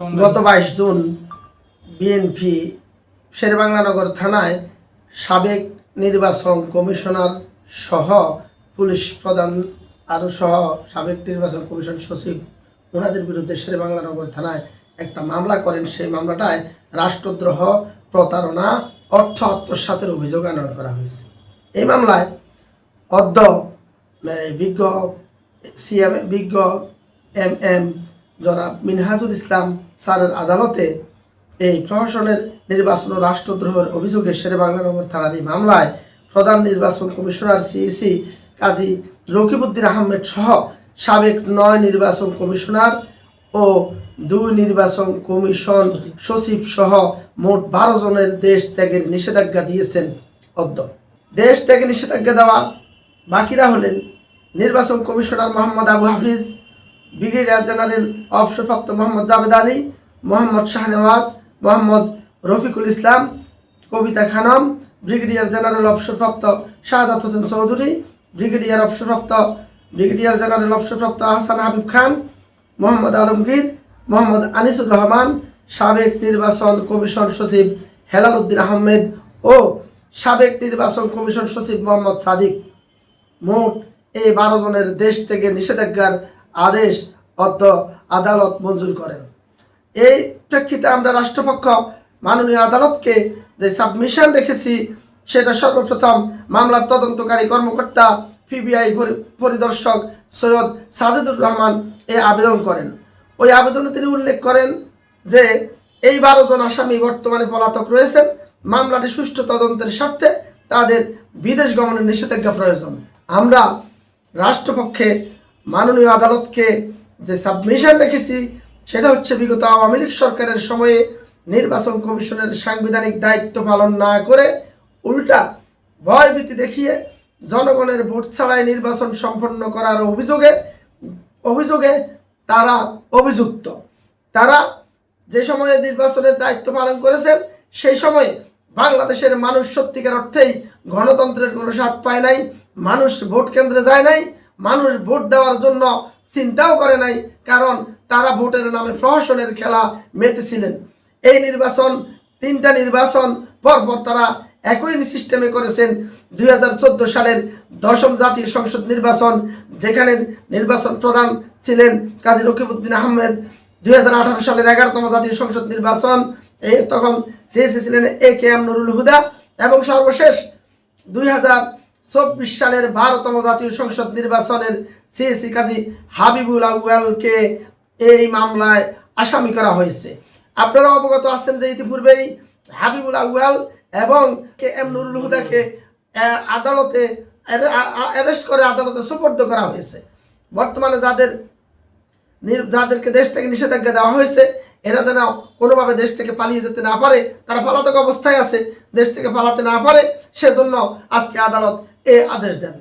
গত বাইশ June BNP শেরবাংলানগর থানায় সাবেক নির্বাচন কমিশনার সহ পুলিশ প্রধান আরও সহ সাবেক নির্বাচন কমিশন সচিব ওনাদের বিরুদ্ধে শেরবাংলানগর থানায় একটা মামলা করেন। সেই মামলাটায় রাষ্ট্রদ্রোহ, প্রতারণা, অর্থ আত্মসাতের অভিযোগ আনয়ন করা হয়েছে। এই মামলায় অদ্য বিজ্ঞ সিএম বিজ্ঞ, এম এম জনাব মিনহাজুল ইসলাম স্যারের আদালতে এই প্রশাসনের নির্বাচন রাষ্ট্রদ্রোহের অভিযোগে শেরেবাংলানগর থানার এই মামলায় প্রধান নির্বাচন কমিশনার সিইসি কাজী রকিবউদ্দিন আহমেদ সহ সাবেক নয় নির্বাচন কমিশনার ও দুই নির্বাচন কমিশন সচিব সহ মোট বারো জনের দেশ ত্যাগের নিষেধাজ্ঞা দিয়েছেন অদ্য দেশ ত্যাগে নিষেধাজ্ঞা দেওয়া বাকিরা হলেন নির্বাচন commissioner Mohammad Abu Hafiz brigadier general অবসরপ্রাপ্ত মোহাম্মদ জাবেদ আলী মোহাম্মদ শাহনেওয়াজ মোহাম্মদ রফিকুল ইসলাম কবিতা খানম ব্রিগেডিয়ার জেনারেল অবসরপ্রাপ্ত শাহাদাত হোসেন চৌধুরী ব্রিগেডিয়ার অবসরপ্রাপ্ত ব্রিগেডিয়ার জেনারেল অবসরপ্রাপ্ত হাসান হাবিব খান মোহাম্মদ আলমগীর মোহাম্মদ আনিসুর রহমান সাবেক নির্বাচন কমিশন সচিব হেলাল উদ্দিন আহমেদ ও সাবেক নির্বাচন কমিশন সচিব মোহাম্মদ সাদিক মোট এই বারো জনের দেশ থেকে নিষেধাজ্ঞার আদেশ অর্থ আদালত মঞ্জুর করেন। এই প্রেক্ষিতে আমরা রাষ্ট্রপক্ষ মাননীয় আদালতকে যে সাবমিশন রেখেছি, সেটা সর্বপ্রথম মামলার তদন্তকারী কর্মকর্তা পিবিআই পরিদর্শক সৈয়দ সাজিদুর রহমান এই আবেদন করেন। ওই আবেদনে তিনি উল্লেখ করেন যে, এই বারো জন আসামি বর্তমানে পলাতক রয়েছেন। মামলাটি সুষ্ঠু তদন্তের স্বার্থে তাদের বিদেশ গমনের নিষেধাজ্ঞা প্রয়োজন। আমরা রাষ্ট্রপক্ষে মাননীয় আদালতকে যে সাবমিশন রেখেছি, সেটা হচ্ছে বিগত আওয়ামী লীগ সরকারের সময়ে নির্বাচন কমিশনের সাংবিধানিক দায়িত্ব পালন না করে উল্টা ভয়ভীতি দেখিয়ে জনগণের ভোট ছাড়াই নির্বাচন সম্পন্ন করার অভিযোগে অভিযোগে তারা অভিযুক্ত। তারা যে সময়ে নির্বাচনের দায়িত্ব পালন করেছেন, সেই সময়ে বাংলাদেশের মানুষ সত্যিকার অর্থেই গণতন্ত্রের কোনো স্বাদ পায় নাই, মানুষ ভোট কেন্দ্রে যায় নাই মানুষ ভোট দেওয়ার জন্য চিন্তাও করে নাই, কারণ তারা ভোটের নামে প্রহসনের খেলা মেতেছিলেন। এই নির্বাচন, তিনটা নির্বাচন পরপর তারা একই সিস্টেমে করেছেন। দুই হাজার চোদ্দ সালের দশম জাতীয় সংসদ নির্বাচন, যেখানে নির্বাচন প্রধান ছিলেন কাজী রকিবউদ্দিন আহমেদ। দুই হাজার আঠারো সালের এগারোতম জাতীয় সংসদ নির্বাচন এই তখন সিএসি ছিলেন এ কে এম নুরুল হুদা এবং সর্বশেষ দুই হাজার চব্বিশ সালের বারোতম জাতীয় সংসদ নির্বাচনের সিএসি কাজী হাবিবুল আউয়ালকে এই মামলায় আসামি করা হয়েছে। আপনারা অবগত আছেন যে ইতিপূর্বেই হাবিবুল আউয়াল এবং কে এম নুরুল হুদাকে আদালতে অ্যারেস্ট করে আদালতে সুপর্দ করা হয়েছে। বর্তমানে যাদের যাদেরকে দেশ থেকে নিষেধাজ্ঞা দেওয়া হয়েছে, এরা যেন কোনোভাবে দেশ থেকে পালিয়ে যেতে না পারে, তারা পলাতক অবস্থায় আছে, দেশ থেকে পালাতে না পারে, সেজন্য আজকে আদালত এ আদেশ দেন।